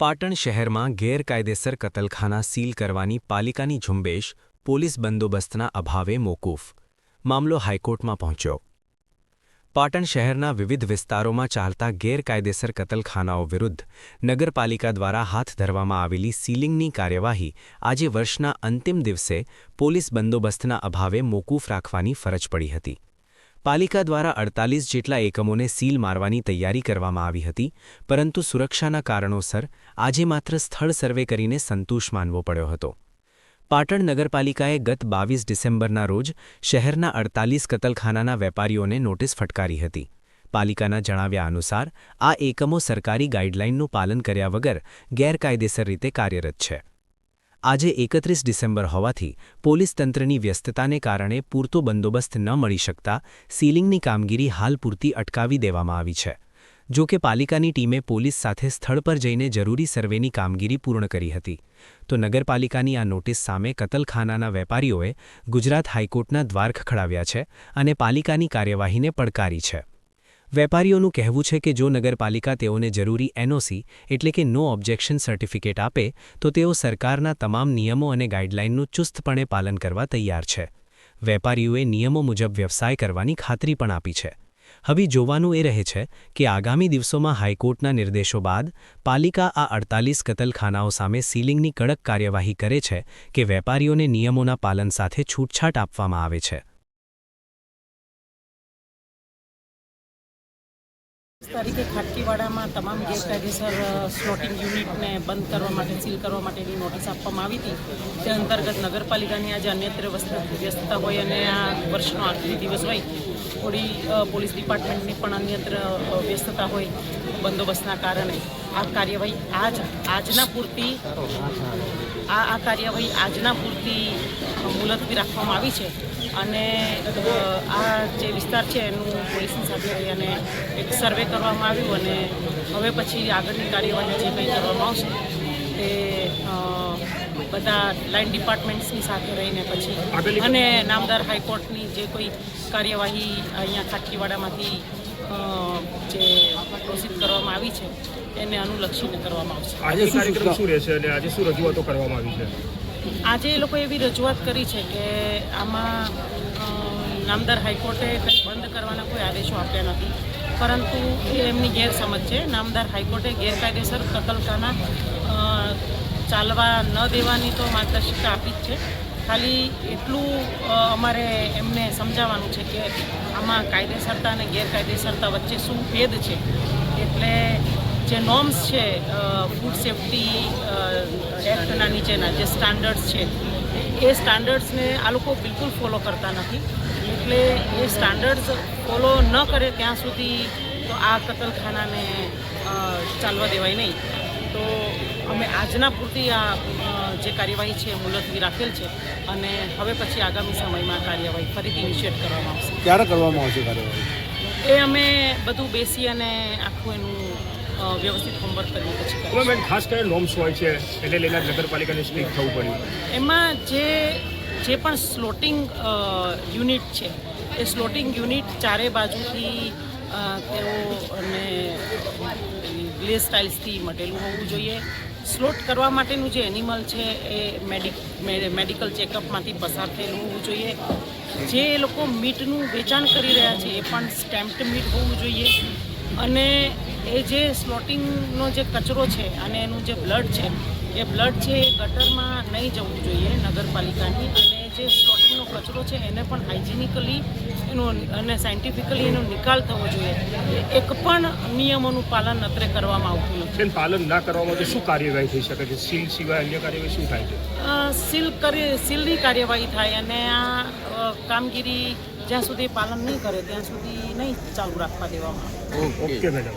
પાટણ શહેરમાં ગેરકાયદેસર કતલખાના સીલ કરવાની પાલિકાની ઝુંબેશ પોલીસ બંદોબસ્તના અભાવે મોકૂફ. મામલો હાઈકોર્ટમાં પહોંચ્યો. પાટણ શહેરના વિવિધ વિસ્તારોમાં ચાલતા ગેરકાયદેસર કતલખાનાઓ વિરુદ્ધ નગરપાલિકા દ્વારા હાથ ધરવામાં આવેલી સીલિંગની કાર્યવાહી આજે વર્ષના અંતિમ દિવસે પોલીસ બંદોબસ્તના અભાવે મોકૂફ રાખવાની ફરજ પડી હતી. પાલિકા દ્વારા અડતાલીસ જેટલા એકમોને સીલ મારવાની તૈયારી કરવામાં આવી હતી, પરંતુ સુરક્ષાના કારણોસર આજે માત્ર સ્થળ સર્વે કરીને સંતોષ માનવો પડ્યો હતો. પાટણ નગરપાલિકાએ ગત બાવીસ ડિસેમ્બરના રોજ શહેરના અડતાલીસ કતલખાનાના વેપારીઓને નોટિસ ફટકારી હતી. પાલિકાના જણાવ્યા અનુસાર, આ એકમો સરકારી ગાઇડલાઇનનું પાલન કર્યા વગર ગેરકાયદેસર રીતે કાર્યરત છે. આજે એકત્રીસ ડિસેમ્બર હોવાથી પોલીસ તંત્રની વ્યસ્તતાને કારણે પૂરતો બંદોબસ્ત ન મળી શકતા સીલિંગની કામગીરી હાલ પૂરતી અટકાવી દેવામાં આવી છે. જો કે પાલિકાની ટીમે પોલીસ સાથે સ્થળ પર જઈને જરૂરી સર્વેની કામગીરી પૂર્ણ કરી હતી. તો નગરપાલિકાની આ નોટિસ સામે કતલખાનાના વેપારીઓએ ગુજરાત હાઈકોર્ટના દ્વાર ખખડાવ્યા છે અને પાલિકાની કાર્યવાહીને પડકારી છે. વેપારીઓનું કહેવું છે કે જો નગરપાલિકા તેઓને જરૂરી એનઓસી એટલે કે નો ઓબ્જેક્શન સર્ટિફિકેટ આપે, તો તેઓ સરકારના તમામ નિયમો અને ગાઇડલાઇનનું ચુસ્તપણે પાલન કરવા તૈયાર છે. વેપારીઓએ નિયમો મુજબ વ્યવસાય કરવાની ખાતરી પણ આપી છે. હવે જોવાનું એ રહે છે કે આગામી દિવસોમાં હાઈકોર્ટના નિર્દેશો બાદ પાલિકા આ અડતાલીસ કતલખાનાઓ સામે સીલિંગની કડક કાર્યવાહી કરે છે કે વેપારીઓને નિયમોના પાલન સાથે છૂટછાટ આપવામાં આવે છે. તારીખે ખાટકીવાડામાં તમામ ગેરકાયદેસર સ્લોટિંગ યુનિટને બંધ કરવા માટે સીલ કરવા માટેની નોટિસ આપવામાં આવી હતી. તે અંતર્ગત નગરપાલિકાની આજે અન્યત્ર વ્યસ્તતા હોય અને આ વર્ષનો આખરી દિવસ હોય, થોડી પોલીસ ડિપાર્ટમેન્ટની પણ અન્યત્ર વ્યસ્તતા હોય, બંદોબસ્તના કારણે. આ કાર્યવાહી આજ, આજના પૂરતી, આ આ કાર્યવાહી આજના પૂરતી મુલતવી રાખવામાં આવી છે. અને આ જે વિસ્તાર છે એનું પોલીસની સાથે રહી અને એક સર્વે કરવામાં આવ્યું અને હવે પછી આગળની કાર્યવાહી જે કંઈ કરવામાં આવશે તે બધા લાઇન ડિપાર્ટમેન્ટ્સની સાથે રહીને પછી અને નામદાર હાઈકોર્ટની જે કોઈ કાર્યવાહી અહીંયા ખાટકીવાડામાંથી જે ઘોષિત કરવામાં આવી છે એને અનુલક્ષીને કરવામાં આવશે. આજે કાર્યક્રમ શું રહેશે અને આજે શું રજૂઆતો કરવામાં આવી છે? આજે એ લોકોએ એવી રજૂઆત કરી છે કે આમાં નામદાર હાઈકોર્ટે કંઈ બંધ કરવાના કોઈ આદેશો આપ્યા નથી. પરંતુ એ એમની ગેરસમજ છે. નામદાર હાઈકોર્ટે ગેરકાયદેસર કતલખાના ચાલવા ન દેવાની તો માર્ગદર્શિકા આપી જ છે. ખાલી એટલું અમારે એમને સમજાવવાનું છે કે આમાં કાયદેસરતા અને ગેરકાયદેસરતા વચ્ચે શું ભેદ છે. એટલે જે નોર્મ્સ છે ફૂડ સેફ્ટી એક્ટના નીચેના જે સ્ટાન્ડર્ડ્સ છે એ સ્ટાન્ડર્ડ્સને આ લોકો બિલકુલ ફોલો કરતા નથી. એટલે એ સ્ટાન્ડર્ડ્સ ફોલો ન કરે ત્યાં સુધી તો આ કતલખાનાને ચાલવા દેવાય નહીં. તો અમે આજના પૂરતી આ જે કાર્યવાહી છે મુલતવી રાખેલ છે અને હવે પછી આગામી સમયમાં કાર્યવાહી ફરીથી ઇનિશિયેટ કરવામાં આવશે. ક્યારે કરવામાં આવશે કાર્યવાહી? એ અમે બધું બેસી અને આખું એનું વ્યવસ્થિત હોમવર્ક કરીને પછી. હવે મેમ ખાસ કરીને નોમ્સ હોય છે એટલે લઈને નગરપાલિકાને સ્ટ્રીક થવું પડ્યું. એમાં જે જે પણ સ્લોટિંગ યુનિટ છે એ સ્લોટિંગ યુનિટ ચારે બાજુથી તેઓ તેઓને ગ્લે સ્ટાઇલ્સથી મટેલું હોવું જોઈએ. સ્લોટ કરવા માટેનું જે એનિમલ છે એ મેડિક મેડિકલ ચેકઅપમાંથી પસાર થયેલું હોવું જોઈએ. જે એ લોકો મીટનું વેચાણ કરી રહ્યા છે એ પણ સ્ટેમ્પ્ડ મીટ હોવું જોઈએ. અને એ જે સ્લોટિંગનો જે કચરો છે અને એનું જે બ્લડ છે એ બ્લડ છે એ ગટરમાં નહીં જવું જોઈએ નગરપાલિકાની. અને જે સ્લોટિંગનો કચરો છે એને પણ હાઇજેનિકલી એનો અને સાયન્ટિફિકલી એનો નિકાલ થવો જોઈએ. એક પણ નિયમોનું પાલન અત્રે કરવામાં આવતું નથી. પાલન ના કરવામાં તો શું કાર્યવાહી થઈ શકે છે? સીલ સિવાય અન્ય કાર્યવાહી શું થાય છે? સીલ કરી સીલની કાર્યવાહી થાય અને આ કામગીરી જ્યાં સુધી પાલન નહીં કરે ત્યાં સુધી નહીં ચાલુ રાખવા દેવામાં ઓકે મેડમ